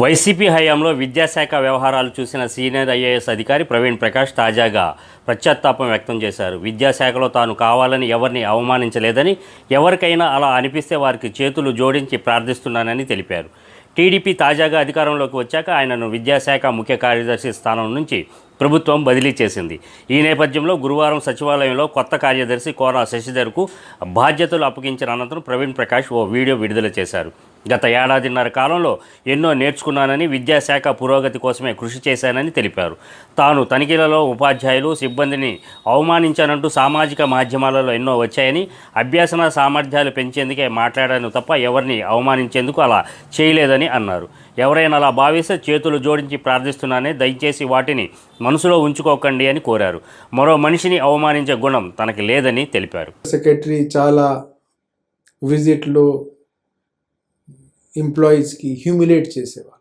YCP హయాంలో విద్యాశాఖ వ్యవహారాలు చూసిన సీనియర్ ఐఏఎస్ అధికారి ప్రవీణ్ ప్రకాష్ తాజాగా పశ్చాత్తాపం వ్యక్తం చేశారు. విద్యాశాఖలో తాను కావాలని ఎవరిని అవమానించలేదని ఎవరికైనా అలా అనిపిస్తే వారికి చేతులు జోడించి ప్రార్థిస్తున్నానని తెలిపారు. టీడీపీ తాజాగా అధికారంలోకి వచ్చాక ఆయనను విద్యాశాఖ ముఖ్య కార్యదర్శి స్థానం నుంచి ప్రభుత్వం బదిలీ చేసింది. ఈ నేపథ్యంలో గురువారం సచివాలయంలో కొత్త కార్యదర్శి కోరా శశిధర్కు బాధ్యతలు అప్పగించిన అనంతరం ప్రవీణ్ ప్రకాష్ ఓ వీడియో విడుదల చేశారు. గత ఏడాదిన్నర కాలంలో ఎన్నో నేర్చుకున్నానని విద్యాశాఖ పురోగతి కోసమే కృషి చేశానని తెలిపారు. తాను తనిఖీలలో ఉపాధ్యాయులు సిబ్బందిని అవమానించానంటూ సామాజిక మాధ్యమాలలో ఎన్నో వచ్చాయని అభ్యాసన సామర్థ్యాలు పెంచేందుకే మాట్లాడాను తప్ప ఎవరిని అవమానించేందుకు అలా చేయలేదని అన్నారు. ఎవరైనా అలా భావిస్తే చేతులు జోడించి ప్రార్థిస్తున్నానే దయచేసి వాటిని మనసులో ఉంచుకోకండి అని కోరారు. మరో మనిషిని అవమానించే గుణం తనకి లేదని తెలిపారు. సెక్రటరీ చాలా విజిట్లు ఎంప్లాయీస్కి హ్యూమిలేట్ చేసేవాళ్ళు.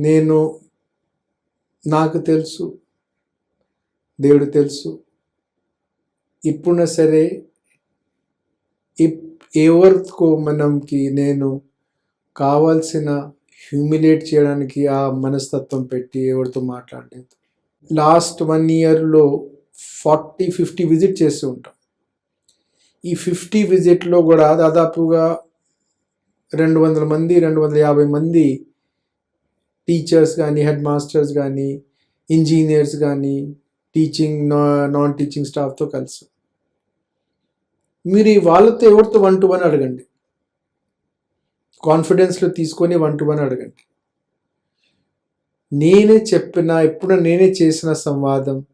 నేను నాకు తెలుసు దేవుడు తెలుసు. ఇప్పుడున్న సరే ఇప్- ఎవరికో మనంకి నేను కావాల్సిన హ్యూమిలేట్ చేయడానికి ఆ మనస్తత్వం పెట్టి ఎవరితో మాట్లాడలేదు. లాస్ట్ వన్ ఇయర్లో ఫార్టీ ఫిఫ్టీ విజిట్ చేస్తూ ఉంటాం. ఈ ఫిఫ్టీ విజిట్లో కూడా దాదాపుగా రెండు వందల మంది రెండు వందల యాభై మంది టీచర్స్ కానీ హెడ్ మాస్టర్స్ కానీ ఇంజనీర్స్ కానీ టీచింగ్ నాన్ టీచింగ్ స్టాఫ్తో కలిసి. మీరు ఈ వాళ్ళతో ఎవరితో వన్ టు వన్ అడగండి. కాన్ఫిడెన్స్లో తీసుకొని వన్ టు వన్ అడగండి. నేనే చెప్పిన ఎప్పుడు నేనే చేసిన సంవాదం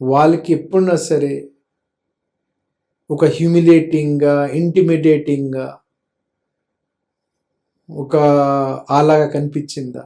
వాళ్ళకి ఎప్పుడున్నా సరే ఒక హ్యూమిలేటింగ్గా ఇంటిమిడేటింగ్గా ఒక ఆలాగా కనిపించిందా?